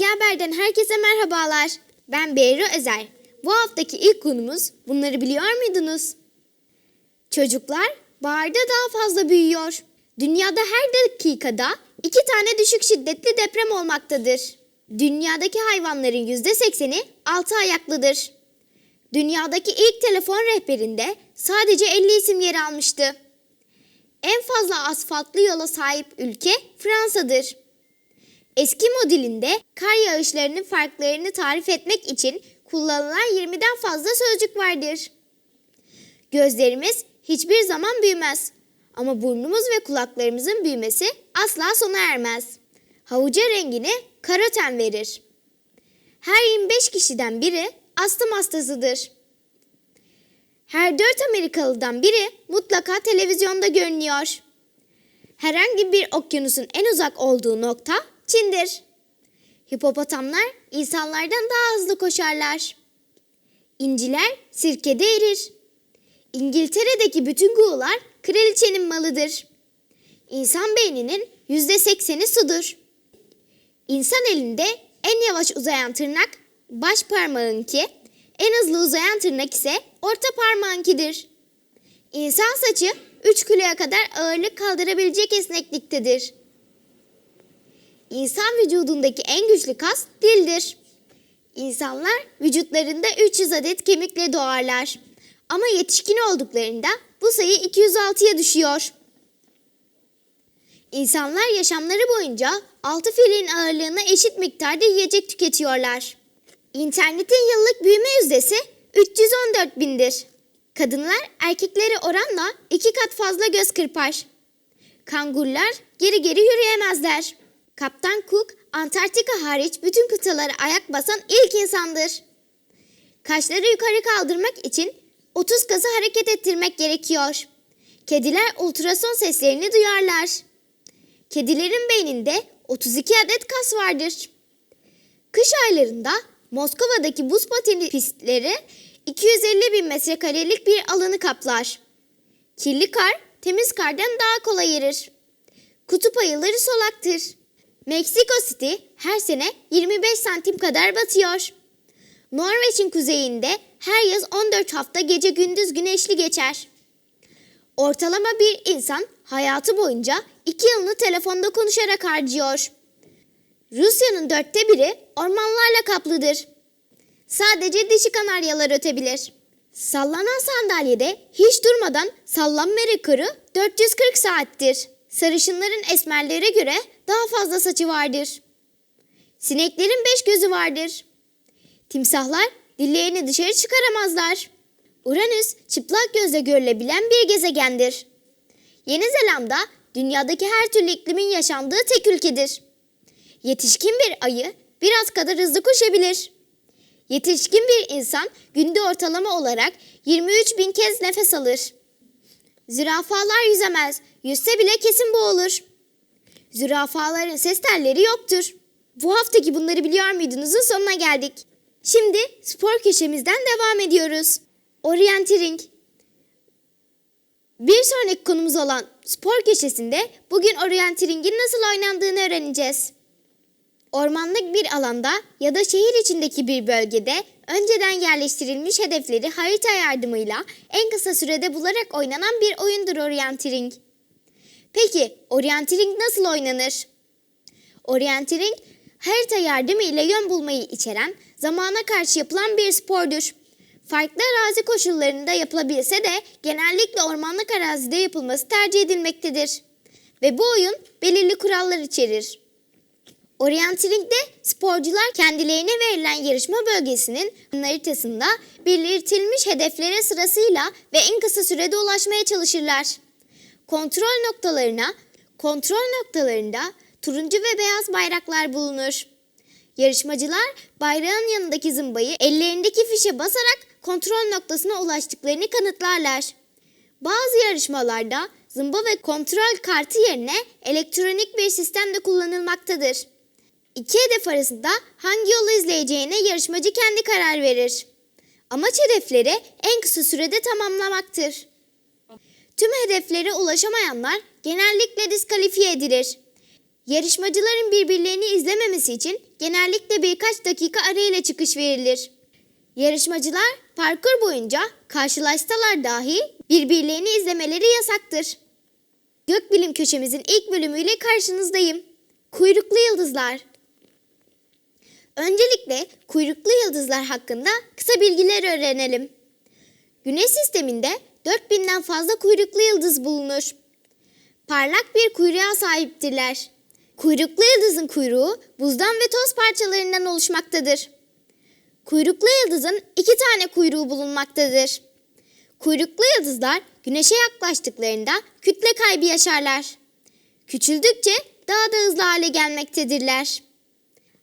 Ezgi Haber'den herkese merhabalar. Ben Behru Özer. Bu haftaki ilk konumuz bunları biliyor muydunuz? Çocuklar baharda daha fazla büyüyor. Dünyada her dakikada iki tane düşük şiddetli deprem olmaktadır. Dünyadaki hayvanların yüzde sekseni altı ayaklıdır. Dünyadaki ilk telefon rehberinde sadece 50 isim yer almıştı. En fazla asfaltlı yola sahip ülke Fransa'dır. Eskimo dilinde kar yağışlarının farklarını tarif etmek için kullanılan 20'den fazla sözcük vardır. Gözlerimiz hiçbir zaman büyümez. Ama burnumuz ve kulaklarımızın büyümesi asla sona ermez. Havuca rengini karoten verir. Her 25 kişiden biri astım hastasıdır. Her 4 Amerikalıdan biri mutlaka televizyonda görünüyor. Herhangi bir okyanusun en uzak olduğu nokta Çin'dir. Hipopotamlar insanlardan daha hızlı koşarlar. İnciler sirkede erir. İngiltere'deki bütün kuğular kraliçenin malıdır. İnsan beyninin yüzde sekseni sudur. İnsan elinde en yavaş uzayan tırnak baş parmağınki, en hızlı uzayan tırnak ise orta parmağınkidir. İnsan saçı 3 kiloya kadar ağırlık kaldırabilecek esnekliktedir. İnsan vücudundaki en güçlü kas dildir. İnsanlar vücutlarında 300 adet kemikle doğarlar. Ama yetişkin olduklarında bu sayı 206'ya düşüyor. İnsanlar yaşamları boyunca 6 filin ağırlığına eşit miktarda yiyecek tüketiyorlar. İnternetin yıllık büyüme yüzdesi 314 bindir. Kadınlar erkeklere oranla iki kat fazla göz kırpar. Kangurlar geri geri yürüyemezler. Kaptan Cook Antarktika hariç bütün kıtalara ayak basan ilk insandır. Kaşları yukarı kaldırmak için 30 kası hareket ettirmek gerekiyor. Kediler ultrason seslerini duyarlar. Kedilerin beyninde 32 adet kas vardır. Kış aylarında Moskova'daki buz pateni pistleri 250 bin metrekarelik bir alanı kaplar. Kirli kar temiz kardan daha kolay erir. Kutup ayıları solaktır. Meksiko City her sene 25 santim kadar batıyor. Norveç'in kuzeyinde her yaz 14 hafta gece gündüz güneşli geçer. Ortalama bir insan hayatı boyunca 2 yılını telefonda konuşarak harcıyor. Rusya'nın dörtte biri ormanlarla kaplıdır. Sadece dişi kanaryalar ötebilir. Sallanan sandalyede hiç durmadan sallanma rekoru 440 saattir. Sarışınların esmerlere göre daha fazla saçı vardır. Sineklerin beş gözü vardır. Timsahlar dillerini dışarı çıkaramazlar. Uranüs çıplak gözle görülebilen bir gezegendir. Yeni Zelanda dünyadaki her türlü iklimin yaşandığı tek ülkedir. Yetişkin bir ayı biraz kadar hızlı koşabilir. Yetişkin bir insan günde ortalama olarak 23 bin kez nefes alır. Zürafalar yüzemez, yüzse bile kesin boğulur. Zürafaların ses telleri yoktur. Bu haftaki bunları biliyor muydunuzun sonuna geldik. Şimdi spor köşemizden devam ediyoruz. Orienteering. Bir sonraki konumuz olan spor köşesinde bugün orienteering'in nasıl oynandığını öğreneceğiz. Ormanlık bir alanda ya da şehir içindeki bir bölgede önceden yerleştirilmiş hedefleri harita yardımıyla en kısa sürede bularak oynanan bir oyundur orienteering. Peki orienteering nasıl oynanır? Orienteering harita yardımı ile yön bulmayı içeren zamana karşı yapılan bir spordur. Farklı arazi koşullarında yapılabilse de genellikle ormanlık arazide yapılması tercih edilmektedir. Ve bu oyun belirli kurallar içerir. Orienteering'de sporcular kendilerine verilen yarışma bölgesinin haritasında belirtilmiş hedeflere sırasıyla ve en kısa sürede ulaşmaya çalışırlar. Kontrol noktalarına, kontrol noktalarında turuncu ve beyaz bayraklar bulunur. Yarışmacılar bayrağın yanındaki zımbayı ellerindeki fişe basarak kontrol noktasına ulaştıklarını kanıtlarlar. Bazı yarışmalarda zımba ve kontrol kartı yerine elektronik bir sistem de kullanılmaktadır. İki hedef arasında hangi yolu izleyeceğine yarışmacı kendi karar verir. Amaç hedefleri en kısa sürede tamamlamaktır. Tüm hedeflere ulaşamayanlar genellikle diskalifiye edilir. Yarışmacıların birbirlerini izlememesi için genellikle birkaç dakika arayla çıkış verilir. Yarışmacılar parkur boyunca karşılaşsalar dahi birbirlerini izlemeleri yasaktır. Gökbilim köşemizin ilk bölümüyle karşınızdayım. Kuyruklu yıldızlar. Öncelikle kuyruklu yıldızlar hakkında kısa bilgiler öğrenelim. Güneş sisteminde 4000'den fazla kuyruklu yıldız bulunur. Parlak bir kuyruğa sahiptirler. Kuyruklu yıldızın kuyruğu buzdan ve toz parçalarından oluşmaktadır. Kuyruklu yıldızın iki tane kuyruğu bulunmaktadır. Kuyruklu yıldızlar güneşe yaklaştıklarında kütle kaybı yaşarlar. Küçüldükçe daha da hızlı hale gelmektedirler.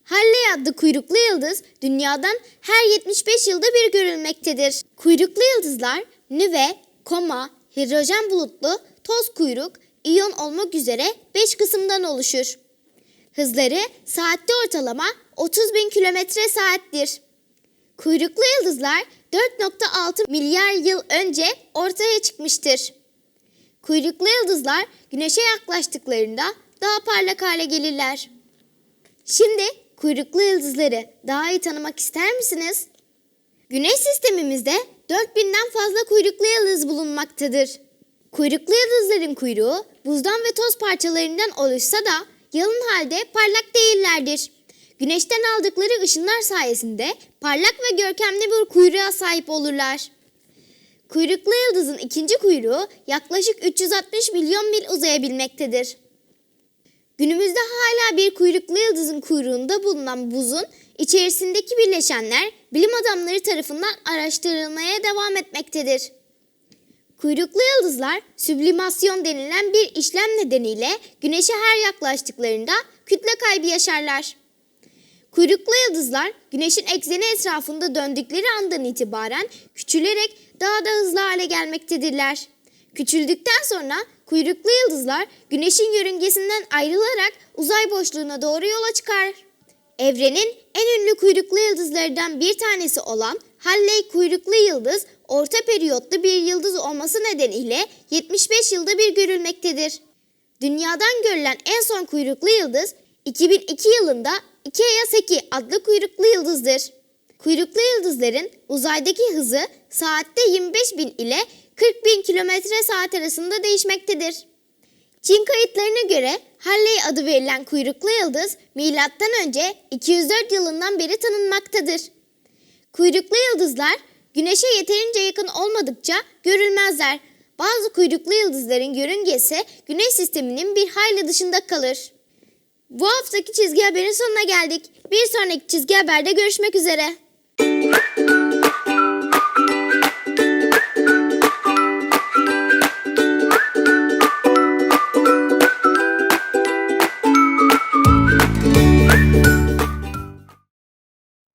Halley adlı kuyruklu yıldız dünyadan her 75 yılda bir görülmektedir. Kuyruklu yıldızlar nüve, koma, hidrojen bulutlu, toz kuyruk, iyon olmak üzere 5 kısımdan oluşur. Hızları saatte ortalama 30 bin kilometre saattir. Kuyruklu yıldızlar 4.6 milyar yıl önce ortaya çıkmıştır. Kuyruklu yıldızlar güneşe yaklaştıklarında daha parlak hale gelirler. Şimdi kuyruklu yıldızları daha iyi tanımak ister misiniz? Güneş sistemimizde 4000'den fazla kuyruklu yıldız bulunmaktadır. Kuyruklu yıldızların kuyruğu buzdan ve toz parçalarından oluşsa da yalın halde parlak değillerdir. Güneşten aldıkları ışınlar sayesinde parlak ve görkemli bir kuyruğa sahip olurlar. Kuyruklu yıldızın ikinci kuyruğu yaklaşık 360 milyon mil uzayabilmektedir. Günümüzde hala bir kuyruklu yıldızın kuyruğunda bulunan buzun içerisindeki bileşenler bilim adamları tarafından araştırılmaya devam etmektedir. Kuyruklu yıldızlar süblimasyon denilen bir işlem nedeniyle güneşe her yaklaştıklarında kütle kaybı yaşarlar. Kuyruklu yıldızlar güneşin ekseni etrafında döndükleri andan itibaren küçülerek daha da hızlı hale gelmektedirler. Küçüldükten sonra kuyruklu yıldızlar güneşin yörüngesinden ayrılarak uzay boşluğuna doğru yola çıkar. Evrenin en ünlü kuyruklu yıldızlarından bir tanesi olan Halley kuyruklu yıldız orta periyotlu bir yıldız olması nedeniyle 75 yılda bir görülmektedir. Dünyadan görülen en son kuyruklu yıldız 2002 yılında Ikeya Seki adlı kuyruklu yıldızdır. Kuyruklu yıldızların uzaydaki hızı saatte 25 bin ile 40 bin kilometre saat arasında değişmektedir. Çin kayıtlarına göre Halley adı verilen kuyruklu yıldız milattan önce 204 yılından beri tanınmaktadır. Kuyruklu yıldızlar güneşe yeterince yakın olmadıkça görülmezler. Bazı kuyruklu yıldızların yörüngesi güneş sisteminin bir hayli dışında kalır. Bu haftaki çizgi haberin sonuna geldik. Bir sonraki çizgi haberde görüşmek üzere.